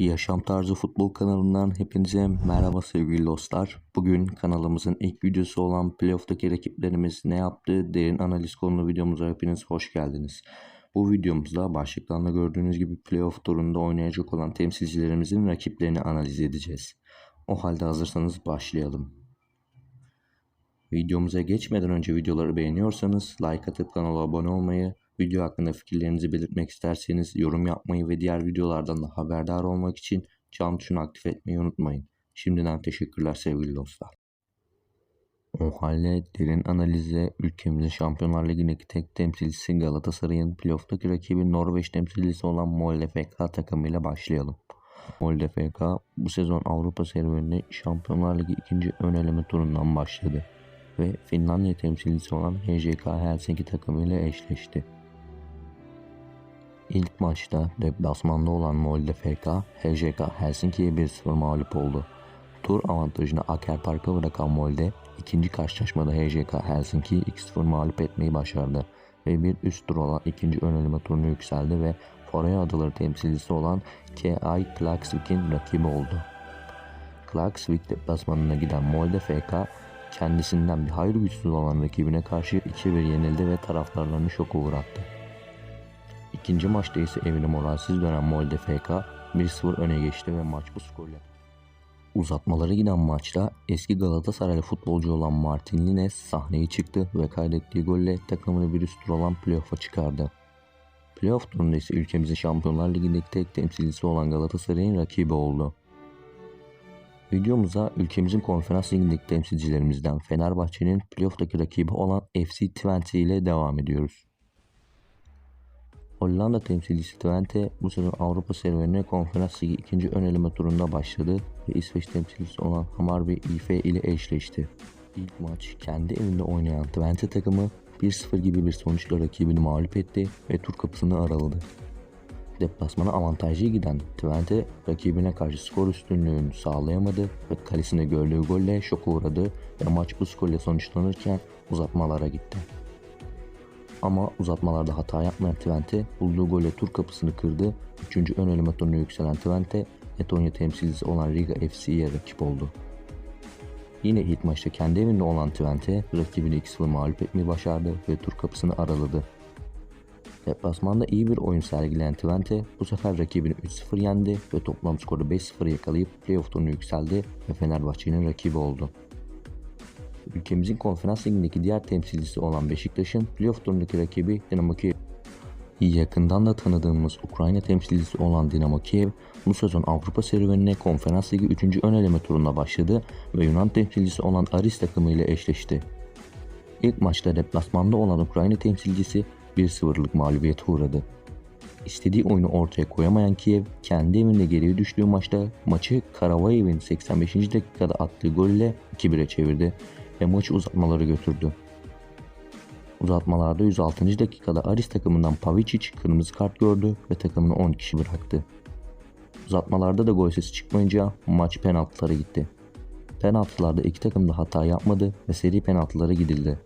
Yaşam Tarzı Futbol kanalından hepinize merhaba sevgili dostlar. Bugün kanalımızın ilk videosu olan playoff'taki rakiplerimiz ne yaptı derin analiz konulu videomuza hepiniz hoş geldiniz. Bu videomuzda başlıklarında gördüğünüz gibi playoff turunda oynayacak olan temsilcilerimizin rakiplerini analiz edeceğiz. O halde hazırsanız başlayalım. Videomuza geçmeden önce videoları beğeniyorsanız like atıp kanala abone olmayı, video hakkında fikirlerinizi belirtmek isterseniz yorum yapmayı ve diğer videolardan da haberdar olmak için çan tuşunu aktif etmeyi unutmayın. Şimdiden teşekkürler sevgili dostlar. O halde derin analizle ülkemizin Şampiyonlar Ligi'ndeki tek temsilcisi Galatasaray'ın playoff'taki rakibi Norveç temsilcisi olan Molde FK takımıyla başlayalım. Molde FK bu sezon Avrupa serüvenine Şampiyonlar Ligi ikinci ön eleme turundan başladı ve Finlandiya temsilcisi olan HJK Helsinki takımıyla eşleşti. İlk maçta deplasmanda olan Molde FK, HJK Helsinki'ye 1-0 mağlup oldu. Tur avantajını Aker Park'a bırakan Molde, ikinci karşılaşmada HJK Helsinki'yi 2-0 mağlup etmeyi başardı ve bir üst tur olan ikinci ön eleme turuna yükseldi ve Foray adaları temsilcisi olan K.I. Klaksvik'in rakibi oldu. Klaksvik deplasmanına giden Molde FK, kendisinden bir hayli güçsüz olan rakibine karşı 2-1 yenildi ve taraftarlarını şoka uğrattı. İkinci maçta ise evine moralsiz dönen Molde FK 1-0 öne geçti ve maç bu skorla. Uzatmalara giden maçta eski Galatasaraylı futbolcu olan Martin Lines sahneye çıktı ve kaydettiği golle takımını bir üst tur olan playoff'a çıkardı. Playoff turunda ise ülkemizin Şampiyonlar Ligi'ndeki tek temsilcisi olan Galatasaray'ın rakibi oldu. Videomuza ülkemizin konferans ligindeki temsilcilerimizden Fenerbahçe'nin playoff'taki rakibi olan FC Twente ile devam ediyoruz. Hollanda temsilcisi Twente bu sezon Avrupa serüvenine konferans ligi ikinci ön eleme turunda başladı ve İsveç temsilcisi olan Hammarby IF ile eşleşti. İlk maç kendi evinde oynayan Twente takımı 1-0 gibi bir sonuçla rakibini mağlup etti ve tur kapısını araladı. Deplasmana avantajlı giden Twente rakibine karşı skor üstünlüğünü sağlayamadı ve kalesine gördüğü golle şoka uğradı ve maç bu skorla sonuçlanırken uzatmalara gitti. Ama uzatmalarda hata yapmayan Twente bulduğu golle tur kapısını kırdı. Üçüncü ön eleme turuna yükselen Twente Letonya temsilcisi olan Riga FC'ye rakip oldu. Yine ilk maçta kendi evinde olan Twente rakibini 2-0 mağlup etmeyi başardı ve tur kapısını araladı. Deplasmanda iyi bir oyun sergileyen Twente bu sefer rakibini 3-0 yendi ve toplam skoru 5-0 yakalayıp playoff turuna yükseldi ve Fenerbahçe'nin rakibi oldu. Ülkemizin konferans ligindeki diğer temsilcisi olan Beşiktaş'ın playoff turundaki rakibi Dinamo Kiev. Yakından da tanıdığımız Ukrayna temsilcisi olan Dinamo Kiev bu sezon Avrupa serüvenine konferans ligi 3. ön eleme turuna başladı ve Yunan temsilcisi olan Aris takımı ile eşleşti. İlk maçta deplasmanda olan Ukrayna temsilcisi 1-0'lık mağlubiyete uğradı. İstediği oyunu ortaya koyamayan Kiev kendi evinde geriye düştüğü maçta maçı Karavayev'in 85. dakikada attığı golle 2-1'e çevirdi ve maçı uzatmalara götürdü. Uzatmalarda 106. dakikada Aris takımından Pavicic kırmızı kart gördü ve takımını 10 kişi bıraktı. Uzatmalarda da gol sesi çıkmayınca maç penaltılara gitti. Penaltılarda iki takım da hata yapmadı ve seri penaltılara gidildi.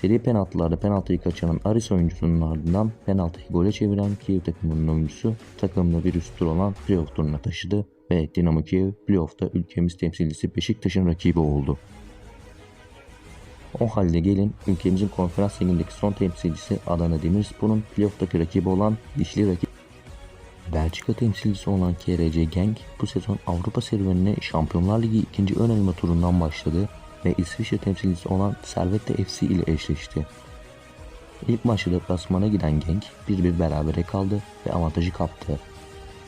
Seri penaltılarda penaltıyı kaçıran Aris oyuncusunun ardından penaltıyı gole çeviren Kiev takımının oyuncusu takımını bir üst tur olan playoff turuna taşıdı ve Dinamo Kiev playoff'ta ülkemiz temsilcisi Beşiktaş'ın rakibi oldu. O halde gelin ülkemizin konferans ligindeki son temsilcisi Adana Demirspor'un playoff'taki rakibi olan dişli rakip Belçika temsilcisi olan KRC Genk bu sezon Avrupa serüvenine Şampiyonlar Ligi ikinci ön eleme turundan başladı ve İsviçre temsilcisi olan Servette FC ile eşleşti. İlk maçta deplasmana giden Genk 1-1 berabere kaldı ve avantajı kaptı.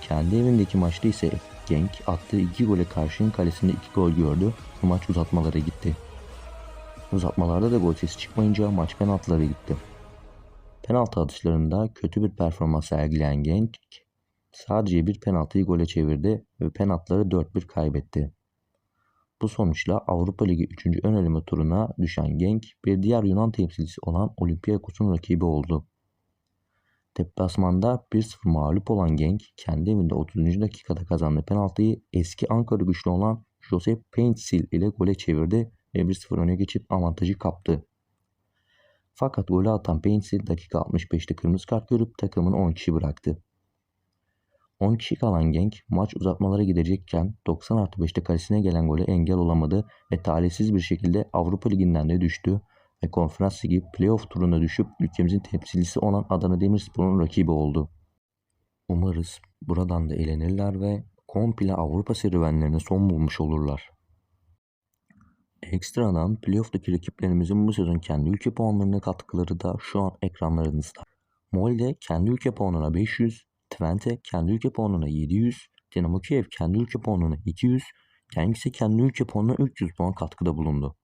Kendi evindeki maçta ise Genk attığı iki gole karşının kalesinde iki gol gördü ve maç uzatmalara gitti. Uzatmalarda da gol sesi çıkmayınca maç penaltılara gitti. Penaltı atışlarında kötü bir performans sergileyen Genk sadece bir penaltıyı gole çevirdi ve penaltıları 4-1 kaybetti. Bu sonuçla Avrupa Ligi 3. ön eleme turuna düşen Genk bir diğer Yunan temsilcisi olan Olympiakos'un rakibi oldu. Deplasmanda 1-0 mağlup olan Genk kendi evinde 30. dakikada kazandığı penaltıyı eski Ankara güçlü olan Josep Paintsil ile gole çevirdi 1-0 öne geçip avantajı kaptı. Fakat golü atan Paintsil dakika 65'te kırmızı kart görüp takımını 10 kişi bıraktı. 10 kişi kalan Genk maç uzatmalara gidecekken 90 artı 5'te kalesine gelen gole engel olamadı ve talihsiz bir şekilde Avrupa Ligi'nden de düştü ve Konferans Ligi playoff turuna düşüp ülkemizin temsilcisi olan Adana Demirspor'un rakibi oldu. Umarız buradan da eğlenirler ve komple Avrupa serüvenlerine son bulmuş olurlar. Ekstradan playoff'taki rakiplerimizin bu sezon kendi ülke puanlarına katkıları da şu an ekranlarınızda. Molde kendi ülke puanına 500, Twente kendi ülke puanına 700, Dinamo Kiev kendi ülke puanına 200, Genk kendi ülke puanına 300 puan katkıda bulundu.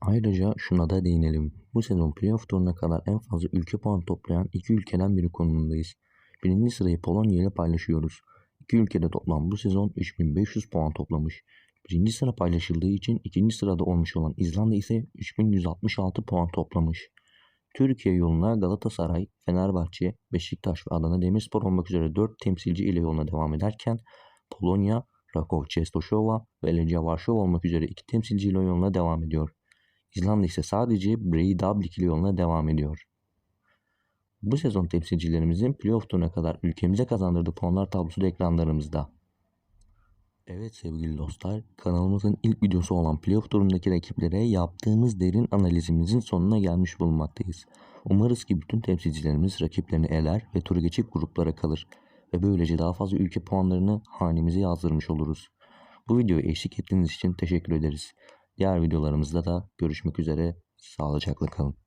Ayrıca şuna da değinelim. Bu sezon playoff turuna kadar en fazla ülke puanı toplayan iki ülkeden biri konumundayız. Birinci sırayı Polonya ile paylaşıyoruz. İki ülkede toplam bu sezon 3500 puan toplamış. Birinci sıra paylaşıldığı için ikinci sırada olmuş olan İzlanda ise 3166 puan toplamış. Türkiye yoluna Galatasaray, Fenerbahçe, Beşiktaş ve Adana Demirspor olmak üzere 4 temsilci ile yoluna devam ederken Polonya, Rakow Częstochowa ve Legia Varşova olmak üzere 2 temsilci ile yoluna devam ediyor. İzlanda ise sadece Breidablik ile yoluna devam ediyor. Bu sezon temsilcilerimizin playoff turuna kadar ülkemize kazandırdığı puanlar tablosu da ekranlarımızda. Evet sevgili dostlar, kanalımızın ilk videosu olan playoff turundaki rakiplere yaptığımız derin analizimizin sonuna gelmiş bulunmaktayız. Umarız ki bütün temsilcilerimiz rakiplerini eler ve turu geçip gruplara kalır ve böylece daha fazla ülke puanlarını hanemize yazdırmış oluruz. Bu videoya eşlik ettiğiniz için teşekkür ederiz. Diğer videolarımızda da görüşmek üzere, sağlıcakla kalın.